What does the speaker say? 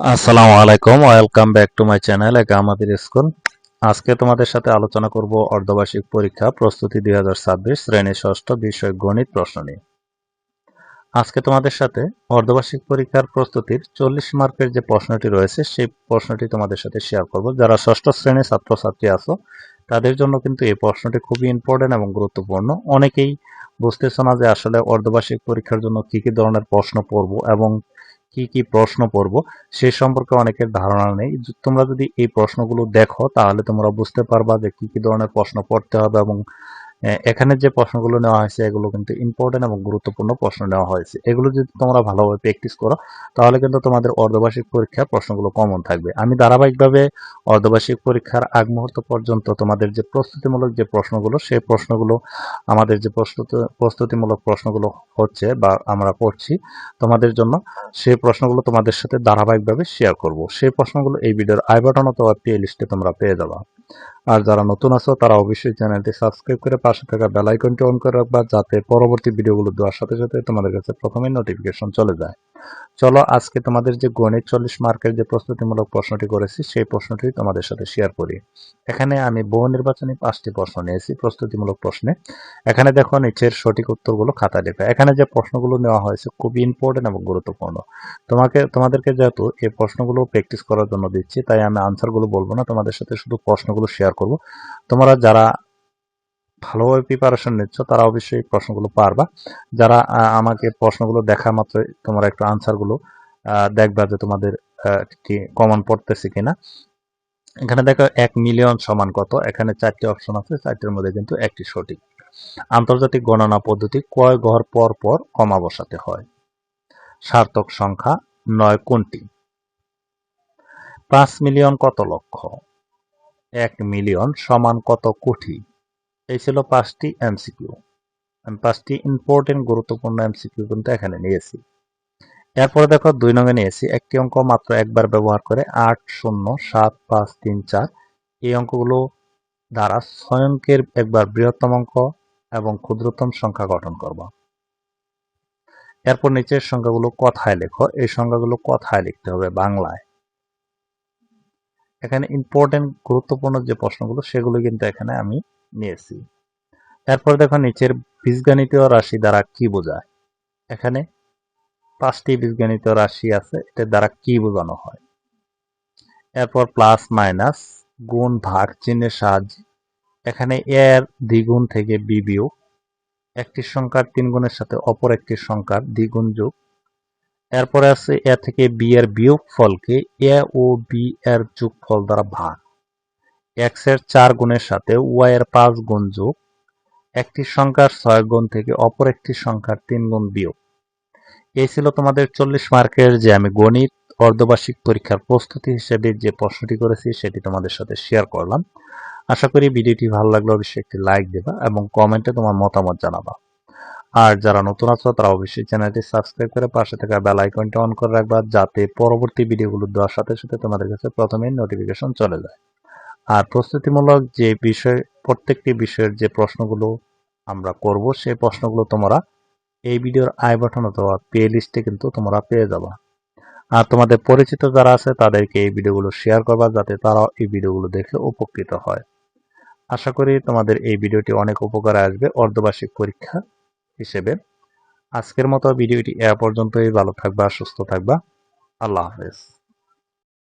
আসসালামু আলাইকুম, welcome back to my channel একা আমাদের স্কুল। আজকে তোমাদের সাথে আলোচনা করব অর্ধবার্ষিক পরীক্ষা, প্রস্তুতি দুই হাজার ছাব্বিশ, শ্রেণি ষষ্ঠ বিষয় গণিত প্রশ্ন নিয়ে। আজকে তোমাদের সাথে অর্ধবার্ষিক পরীক্ষার প্রস্তুতির চল্লিশ মার্কের যে প্রশ্নটি রয়েছে, সেই প্রশ্নটি তোমাদের সাথে শেয়ার করব। যারা ষষ্ঠ শ্রেণির ছাত্রছাত্রী আছো, তাদের জন্য কিন্তু এই প্রশ্নটি খুবই ইম্পর্টেন্ট এবং গুরুত্বপূর্ণ। অনেকেই বুঝতেছো না যে আসলে অর্ধবার্ষিক পরীক্ষার জন্য কি কি ধরনের প্রশ্ন পড়ব এবং কি কি প্রশ্ন পড়ব, সে সম্পর্কে অনেকের ধারণা নেই। তোমরা যদি এই প্রশ্নগুলো দেখো, তাহলে তোমরা বুঝতে পারবা যে কি কি ধরনের প্রশ্ন পড়তে হবে এবং এখানে যে প্রশ্নগুলো নেওয়া হয়েছে, এগুলো কিন্তু ইম্পর্টেন্ট এবং গুরুত্বপূর্ণ প্রশ্ন নেওয়া হয়েছে। এগুলো যদি তোমরা ভালোভাবে প্র্যাকটিস করো, তাহলে কিন্তু তোমাদের অর্ধবার্ষিক পরীক্ষার প্রশ্নগুলো কমন থাকবে। আমি ধারাবাহিকভাবে অর্ধবার্ষিক পরীক্ষার আগ মুহূর্ত পর্যন্ত তোমাদের যে প্রস্তুতিমূলক যে প্রশ্নগুলো, সেই প্রশ্নগুলো, আমাদের যে প্রস্তুতি, প্রস্তুতিমূলক প্রশ্নগুলো হচ্ছে বা আমরা করছি তোমাদের জন্য সেই প্রশ্নগুলো তোমাদের সাথে ধারাবাহিকভাবে শেয়ার করব। সেই প্রশ্নগুলো এই ভিডিওর আই বাটন অথবা প্লে লিস্টে তোমরা পেয়ে যাবা। আর যারা নতুন আছো, তারা অবশ্যই চ্যানেলটি সাবস্ক্রাইব করে পাশে থাকা বেল আইকনটি অন করে রাখবা, যাতে পরবর্তী ভিডিওগুলো দেওয়ার সাথে সাথে তোমাদের কাছে প্রথমে নোটিফিকেশন চলে যায়। চলো আজকে তোমাদের যে গণিত চল্লিশ মার্কের যে প্রস্তুতিমূলক প্রশ্নটি করেছি, সেই প্রশ্নটি তোমাদের সাথে শেয়ার করি। এখানে আমি বহু নির্বাচনী পাঁচটি প্রশ্ন নিয়েছি প্রস্তুতিমূলক প্রশ্নে। এখানে দেখো নিচের সঠিক উত্তরগুলো খাতায় লেখা। এখানে যে প্রশ্নগুলো নেওয়া হয়েছে খুবই ইম্পর্টেন্ট এবং গুরুত্বপূর্ণ। তোমাকে, তোমাদেরকে যেহেতু এই প্রশ্নগুলো প্র্যাকটিস করার জন্য দিচ্ছি, তাই আমি আনসারগুলো বলব না, তোমাদের সাথে শুধু প্রশ্নগুলো শেয়ার করব। তোমরা যারা ভালোভাবে প্রিপারেশন নিচ্ছ, তারা অবশ্যই প্রশ্নগুলো পারবা। যারা আমাকে প্রশ্নগুলো দেখা মাত্রই তোমরা একটু আনসারগুলো দেখবা যে তোমাদের কি কমন পড়তেছে কিনা। এখানে দেখো এক মিলিয়ন সমান কত? এখানে চারটি অপশন আছে, চারটির মধ্যে কিন্তু একটি সঠিক। আন্তর্জাতিক গণনা পদ্ধতি কয় ঘর পর পর কমা বসাতে হয়। সার্থক সংখ্যা নয় কোনটি? পাঁচ মিলিয়ন কত লক্ষ? এক মিলিয়ন সমান কত কোটি? এই ছিল পাঁচটি এমসিকিউ। আমি পাঁচটি ইম্পর্টেন্ট গুরুত্বপূর্ণ এমসিকিউ কিন্তু এখানে নিয়েছি। এরপরে দেখো দুই নঙে নিয়েছি, একটি অঙ্ক মাত্র একবার ব্যবহার করে আট, শূন্য, সাত, পাঁচ, তিন, চার। এই অঙ্কগুলো দ্বারা ছয় অঙ্কের একবার বৃহত্তম অঙ্ক এবং ক্ষুদ্রতম সংখ্যা গঠন করব। এরপর নিচের সংখ্যাগুলো কথায় লেখো। এই সংখ্যাগুলো কথায় লিখতে হবে বাংলায়। এখানে ইম্পর্টেন্ট গুরুত্বপূর্ণ যে প্রশ্নগুলো, সেগুলো কিন্তু এখানে আমি নিয়েছি। এরপর দেখো নিচের বীজগণিতীয় রাশি দ্বারা কি বোঝায়? এখানে পাঁচটি বীজগণিত রাশি আছে এটার দ্বারা কি বোঝানো হয়? এরপর প্লাস মাইনাস গুণ ভাগ চিহ্নের সাহায্যে, এখানে এর দ্বিগুণ থেকে বি একটি সংখ্যার তিন গুণের সাথে অপর একটি সংখ্যার দ্বিগুণ যোগ, এরপরে আছে এ থেকে বি এর বিয়োগ ফলকে এ ও বি এর যোগফল দ্বারা ভাগ। এক্সের চার গুণের সাথে ওয়াই এর পাঁচ গুণ যোগ, একটি সংখ্যার ছয় গুণ থেকে অপর একটি সংখ্যার তিন গুণ বিয়োগ। এই ছিল তোমাদের চল্লিশ মার্কের যে আমি গণিত, অর্ধবার্ষিক পরীক্ষার প্রস্তুতি হিসেবে যে প্রশ্নটি করেছি সেটি তোমাদের সাথে শেয়ার করলাম। আশা করি ভিডিওটি ভালো লাগলে অবশ্যই একটি লাইক দেবা এবং কমেন্টে তোমার মতামত জানাবা। আর যারা নতুন আছো, তারা অবশ্যই চ্যানেলটি সাবস্ক্রাইব করে পাশে থাকা বেল আইকনটি অন করে রাখবা, যাতে পরবর্তী ভিডিওগুলো দেওয়ার সাথে সাথে তোমাদের কাছে প্রথমেই নোটিফিকেশন চলে যায়। আর প্রস্তুতিমূলক যে বিষয়, প্রত্যেকটি বিষয়ের যে প্রশ্নগুলো আমরা করব, সেই প্রশ্নগুলো তোমরা এই ভিডিওর আই বাটন অথবা প্লে লিস্টে কিন্তু তোমরা পেয়ে যাবা। আর তোমাদের পরিচিত যারা আছে, তাদেরকে এই ভিডিওগুলো শেয়ার করবা যাতে তারাও এই ভিডিওগুলো দেখে উপকৃত হয়। আশা করি তোমাদের এই ভিডিওটি অনেক উপকারে আসবে, অর্ধবার্ষিক পরীক্ষা হিসেবে। আজকের মতো ভিডিওটি এ পর্যন্তই। ভালো থাকবা, সুস্থ থাকবা। আল্লাহ হাফেজ।